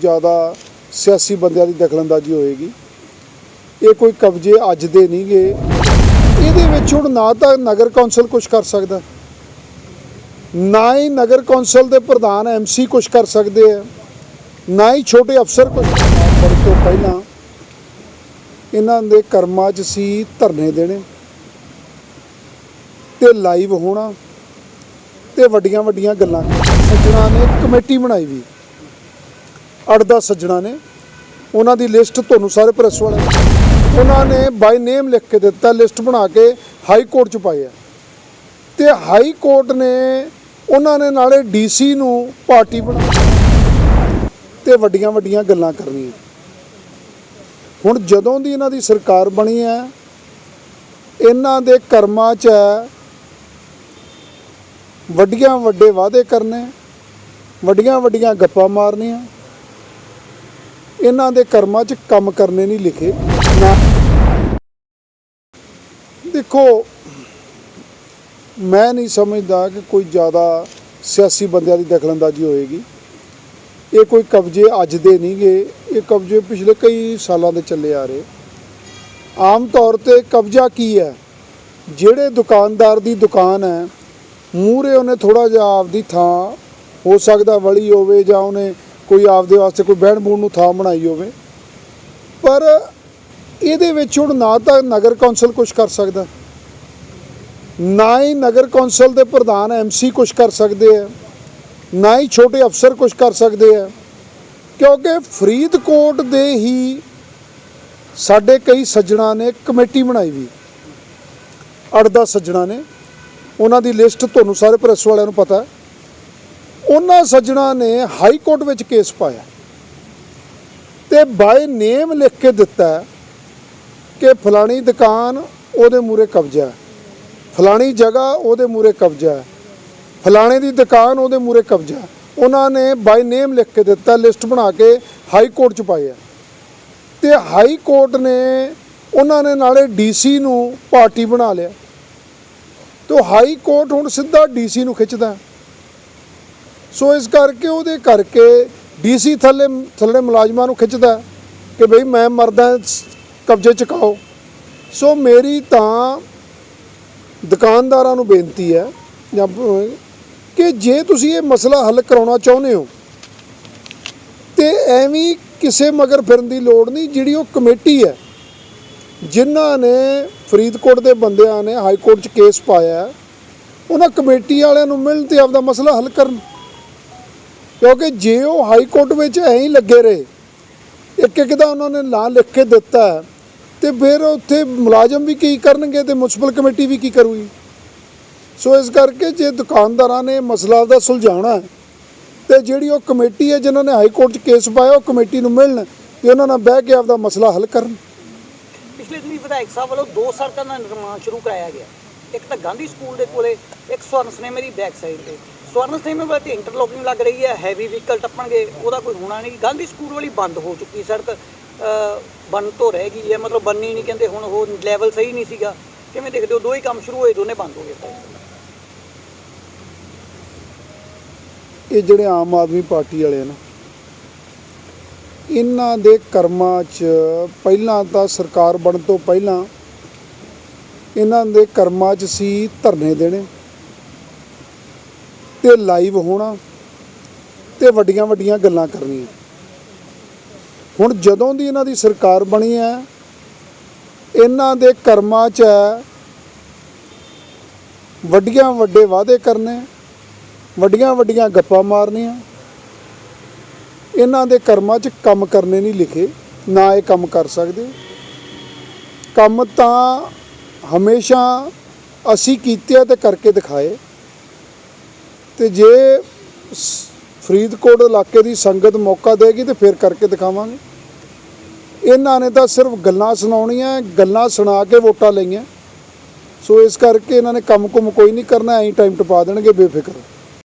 ਜ਼ਿਆਦਾ ਸਿਆਸੀ ਬੰਦਿਆਂ ਦੀ ਦਖਲਅੰਦਾਜ਼ੀ ਹੋਏਗੀ। ਇਹ ਕੋਈ ਕਬਜ਼ੇ ਅੱਜ ਦੇ ਨਹੀਂਗੇ। ਇਹਦੇ ਵਿੱਚ ਹੁਣ ਨਾ ਤਾਂ ਨਗਰ ਕੌਂਸਲ ਕੁਝ ਕਰ ਸਕਦਾ। ਨਾ ਹੀ ਨਗਰ ਕੌਂਸਲ ਦੇ ਪ੍ਰਧਾਨ ਐਮਸੀ ਕੁਝ ਕਰ ਸਕਦੇ ਆ। ਨਾ ਹੀ ਛੋਟੇ ਅਫਸਰ ਕੁਝ ਪਰ ਤੋਂ ਪਹਿਲਾਂ ਇਹਨਾਂ ਦੇ ਕਰਮਾਂ 'ਚ ਸੀ ਧਰਨੇ ਦੇਣੇ। ਤੇ ਲਾਈਵ ਹੋਣਾ। ਤੇ ਵੱਡੀਆਂ ਵੱਡੀਆਂ ਗੱਲਾਂ। ਸੱਜਣਾ ਨੇ ਕਮੇਟੀ ਬਣਾਈ ਵੀ। ਅੱਠ ਦਸ ਸੱਜਣਾ ਨੇ। ਉਹਨਾਂ ਦੀ ਲਿਸਟ ਤੁਹਾਨੂੰ ਸਾਰੇ ਪ੍ਰੈਸ ਵਾਲੇ ਉਹਨਾਂ ਨੇ ਬਾਈ ਨੇਮ ਲਿਖ ਕੇ ਦਿੱਤਾ, ਲਿਸਟ ਬਣਾ ਕੇ ਹਾਈ ਕੋਰਟ ਚ ਪਾਈ ਹੈ ਤੇ ਹਾਈ ਕੋਰਟ ਨੇ ਉਹਨਾਂ ਨੇ ਨਾਲੇ ਡੀਸੀ ਨੂੰ ਪਾਰਟੀ ਬਣਾ ਤੇ ਵੱਡੀਆਂ ਵੱਡੀਆਂ ਗੱਲਾਂ ਕਰਨੀਆਂ। ਹੁਣ ਜਦੋਂ ਦੀ ਇਹਨਾਂ ਦੀ ਸਰਕਾਰ ਬਣੀ ਹੈ, ਇਹਨਾਂ ਦੇ ਕਰਮਾਂ 'ਚ ਹੈ ਵੱਡੀਆਂ ਵੱਡੇ ਵਾਅਦੇ ਕਰਨੇ, ਵੱਡੀਆਂ ਵੱਡੀਆਂ ਗੱਪਾਂ ਮਾਰਨੀਆਂ। ਇਹਨਾਂ ਦੇ ਕਰਮਾਂ 'ਚ ਕੰਮ ਕਰਨੇ ਨਹੀਂ ਲਿਖੇ, ਨਾ। ਦੇਖੋ, ਮੈਂ ਨਹੀਂ ਸਮਝਦਾ ਕਿ ਕੋਈ ਜ਼ਿਆਦਾ ਸਿਆਸੀ ਬੰਦਿਆਂ ਦੀ ਦਖਲਅੰਦਾਜ਼ੀ ਹੋਏਗੀ। ਇਹ ਕੋਈ ਕਬਜ਼ੇ ਅੱਜ ਦੇ ਨਹੀਂ ਨਹੀਂਗੇ। ਇਹ ਕਬਜ਼ੇ ਪਿਛਲੇ ਕਈ ਸਾਲਾਂ ਦੇ ਚੱਲੇ ਆ ਰਹੇ। ਆਮ ਤੌਰ ਤੇ ਕਬਜ਼ਾ ਕੀ ਹੈ? ਜਿਹੜੇ ਦੁਕਾਨਦਾਰ ਦੀ ਦੁਕਾਨ ਹੈ, ਮੂਹਰੇ ਉਹਨੇ ਥੋੜਾ ਜਿਹਾ ਆਪਦੀ ਥਾਂ, ਹੋ ਸਕਦਾ ਵਲੀ ਹੋਵੇ ਜਾਂ ਉਹਨੇ ਕੋਈ ਆਪਦੇ ਵਾਸਤੇ ਕੋਈ ਬਹਿਣ ਬੂਣ ਨੂੰ ਥਾਂ ਬਣਾਈ ਹੋਵੇ। ਪਰ ਇਹਦੇ ਵਿੱਚ ਹੁਣ ਨਾ ਤਾਂ ਨਗਰ ਕੌਂਸਲ ਕੁਝ ਕਰ ਸਕਦਾ। ਨਾ ਹੀ ਨਗਰ ਕੌਂਸਲ ਦੇ ਪ੍ਰਧਾਨ ਐਮਸੀ ਕੁਝ ਕਰ ਸਕਦੇ ਆ। ਨਾ ਹੀ ਛੋਟੇ ਅਫਸਰ ਕੁਝ ਕਰ ਸਕਦੇ ਆ। ਕਿਉਂਕਿ ਫਰੀਦਕੋਟ ਦੇ ਹੀ ਸਾਡੇ ਕਈ ਸੱਜਣਾ ਨੇ ਕਮੇਟੀ ਬਣਾਈ ਵੀ। ਅੱਠ ਦਸ ਸੱਜਣਾ ਨੇ। ਉਹਨਾਂ ਦੀ ਲਿਸਟ ਤੁਹਾਨੂੰ ਸਾਰੇ ਪ੍ਰੈਸ ਵਾਲਿਆਂ ਨੂੰ ਪਤਾ। ਹੈ ਉਹਨਾਂ ਸੱਜਣਾ ਨੇ ਹਾਈ ਕੋਰਟ ਵਿੱਚ ਕੇਸ ਪਾਇਆ ਤੇ ਬਾਏ ਨੇਮ ਲਿਖ ਕੇ ਦਿੱਤਾ ਕਿ ਫਲਾਣੀ ਦੁਕਾਨ ਉਹਦੇ ਮੂਰੇ ਕਬਜ਼ਾ ਫਲਾਣੀ ਜਗ੍ਹਾ ਉਹਦੇ ਮੂਰੇ ਕਬਜ਼ਾ ਹੈ, ਫਲਾਣੇ ਦੀ ਦੁਕਾਨ ਉਹਦੇ ਮੂਰੇ ਕਬਜ਼ਾ ਉਹਨਾਂ ਨੇ ਬਾਈ ਨੇਮ ਲਿਖ ਕੇ ਦਿੱਤਾ, ਲਿਸਟ ਬਣਾ ਕੇ ਹਾਈ ਕੋਰਟ ਚ ਪਾਇਆ। ਤੇ ਹਾਈ ਕੋਰਟ ਨੇ ਉਹਨਾਂ ਨੇ ਨਾਲੇ ਡੀਸੀ ਨੂੰ ਪਾਰਟੀ ਬਣਾ ਲਿਆ। ਤੇ ਹਾਈ ਕੋਰਟ ਹੁਣ ਸਿੱਧਾ ਡੀਸੀ ਨੂੰ ਖਿੱਚਦਾ ਸੋ ਇਸ ਕਰਕੇ ਉਹਦੇ ਕਰਕੇ ਡੀਸੀ ਥੱਲੇ ਥੱਲੇ ਮੁਲਾਜ਼ਮਾਂ ਨੂੰ ਖਿੱਚਦਾ ਕਿ ਬਈ ਮੈਂ ਮਰਦਾ ਕਬਜ਼ੇ ਚੁਕਾਓ ਸੋ ਮੇਰੀ ਤਾਂ ਦੁਕਾਨਦਾਰਾਂ ਨੂੰ ਬੇਨਤੀ ਹੈ ਜਾਂ ਕਿ ਜੇ ਤੁਸੀਂ ਇਹ ਮਸਲਾ ਹੱਲ ਕਰਾਉਣਾ ਚਾਹੁੰਦੇ ਹੋ, ਤੇ ਐਵੇਂ ਕਿਸੇ ਮਗਰ ਫਿਰਨ ਦੀ ਲੋੜ ਨਹੀਂ, ਜਿਹੜੀ ਉਹ ਕਮੇਟੀ ਹੈ, ਜਿਨ੍ਹਾਂ ਨੇ ਫਰੀਦਕੋਟ ਦੇ ਬੰਦਿਆਂ ਨੇ ਹਾਈ ਕੋਰਟ 'ਚ ਕੇਸ ਪਾਇਆ ਉਹਨਾਂ ਕਮੇਟੀ ਵਾਲਿਆਂ ਨੂੰ ਮਿਲਣ ਤੇ ਆਪਦਾ ਮਸਲਾ ਹੱਲ ਕਰਨ। ਕਿਉਂਕਿ ਜੇ ਉਹ ਹਾਈ ਕੋਰਟ ਵਿੱਚ ਐਂ ਹੀ ਲੱਗੇ ਰਹੇ ਇੱਕ ਇੱਕ ਦਾ ਉਹਨਾਂ ਨੇ ਨਾਂ ਲਿਖ ਕੇ ਦਿੱਤਾ ਹੈ, ਤੇ ਫਿਰ ਉੱਥੇ ਮੁਲਾਜ਼ਮ ਵੀ ਕੀ ਕਰਨਗੇ ਤੇ ਮਿਊਨਿਸਪਲ ਕਮੇਟੀ ਵੀ ਕੀ ਕਰੂਗੀ? ਸੋ ਇਸ ਕਰਕੇ ਜੇ ਦੁਕਾਨਦਾਰਾਂ ਨੇ ਮਸਲਾ ਦਾ ਸੁਲਝਾਉਣਾ ਹੈ, ਤੇ ਜਿਹੜੀ ਉਹ ਕਮੇਟੀ ਹੈ ਜਿਨ੍ਹਾਂ ਨੇ ਹਾਈ ਕੋਰਟ 'ਚ ਕੇਸ ਪਾਇਆ ਉਹ ਕਮੇਟੀ ਨੂੰ ਮਿਲਣ ਤੇ ਉਹਨਾਂ ਨਾਲ ਬਹਿ ਕੇ ਆਪਦਾ ਮਸਲਾ ਹੱਲ ਕਰਨ। ਪਿਛਲੇ ਦਿਨੀ ਵਿਧਾਇਕ ਸਾਹਿਬ ਵੱਲੋਂ ਦੋ ਸੜਕਾਂ ਦਾ ਨਿਰਮਾਣ ਸ਼ੁਰੂ ਕਰਾਇਆ ਗਿਆ। ਇੱਕ ਤਾਂ ਗਾਂਧੀ ਸਕੂਲ ਦੇ ਕੋਲੇ ਇੱਕ ਸਵਰਨ ਸਿਨੇਮੇ ਦੀ ਬੈਕ ਸਾਈਡ ਤੇ। ਸਵਰਨ ਸਿਨੇਮੇ ਵਾਲੀ ਤੇ ਇੰਟਰਲੋਕਿੰਗ ਲੱਗ ਰਹੀ ਹੈ ਹੈਵੀ ਵਹੀਕਲ ਟੱਪਣਗੇ ਉਹਦਾ ਕੋਈ ਹੋਣਾ ਨਹੀਂ। ਗਾਂਧੀ ਸਕੂਲ ਵਾਲੀ ਬੰਦ ਹੋ ਚੁੱਕੀ ਸੜਕ ਅ, ਤੋਂ ਰਹਿ ਗਈ ਹੈ। ਮਤਲਬ ਬੰਨੀ ਨਹੀਂ ਕਹਿੰਦੇ ਹੁਣ ਉਹ ਲੈਵਲ ਸਹੀ ਨਹੀਂ ਸੀਗਾ। ਕਿਵੇਂ ਦੇਖਦੇ ਹੋ ਦੋ ਹੀ ਕੰਮ ਸ਼ੁਰੂ ਹੋਏ ਦੋਨੇ ਬੰਦ ਹੋ ਗਏ? ਇਹ ਜਿਹੜੇ ਆਮ ਆਦਮੀ ਪਾਰਟੀ ਵਾਲੇ ਆ ਨਾ ਇਹਨਾਂ ਦੇ ਕਰਮਾਂ 'ਚ ਪਹਿਲਾਂ ਤਾਂ ਸਰਕਾਰ ਬਣਨ ਤੋਂ ਪਹਿਲਾਂ ਇਹਨਾਂ ਦੇ ਕਰਮਾਂ 'ਚ ਸੀ ਧਰਨੇ ਦੇਣੇ। ਤੇ ਲਾਈਵ ਹੋਣਾ ਤੇ ਵੱਡੀਆਂ ਵੱਡੀਆਂ ਗੱਲਾਂ ਕਰਨੀਆਂ। ਹੁਣ ਜਦੋਂ ਦੀ ਇਹਨਾਂ ਦੀ ਸਰਕਾਰ ਬਣੀ ਹੈ, ਇਹਨਾਂ ਦੇ ਕਰਮਾਂ 'ਚ ਹੈ ਵੱਡੀਆਂ ਵੱਡੇ ਵਾਅਦੇ ਕਰਨੇ, ਵੱਡੀਆਂ ਵੱਡੀਆਂ ਗੱਪਾਂ ਮਾਰਨੀਆਂ। ਇਹਨਾਂ ਦੇ ਕਰਮਾਂ 'ਚ ਕੰਮ ਕਰਨੇ ਨਹੀਂ ਲਿਖੇ, ਨਾ ਇਹ ਕੰਮ ਕਰ ਸਕਦੇ। ਕੰਮ ਤਾਂ ਹਮੇਸ਼ਾ ਅਸੀਂ ਕੀਤੇ ਆ ਤੇ ਕਰਕੇ ਦਿਖਾਏ। ਤੇ ਜੇ ਸ- ਫਰੀਦਕੋਟ ਇਲਾਕੇ ਦੀ ਸੰਗਤ ਮੌਕਾ ਦੇਗੀ ਤੇ ਫਿਰ ਕਰਕੇ ਦਿਖਾਵਾਂਗੇ। ਇਹਨਾਂ ਨੇ ਤਾਂ ਸਿਰਫ ਗੱਲਾਂ ਸੁਣਾਉਣੀਆਂ, ਗੱਲਾਂ ਸੁਣਾ ਕੇ ਵੋਟਾਂ ਲਈਆਂ। ਸੋ ਇਸ ਕਰਕੇ ਇਹਨਾਂ ਨੇ ਕੰਮ ਕੁਮ ਕੋਈ ਨਹੀਂ ਕਰਨਾ, ਐਂ ਟਾਈਮ ਟਪਾ ਦੇਣਗੇ ਬੇਫਿਕਰ।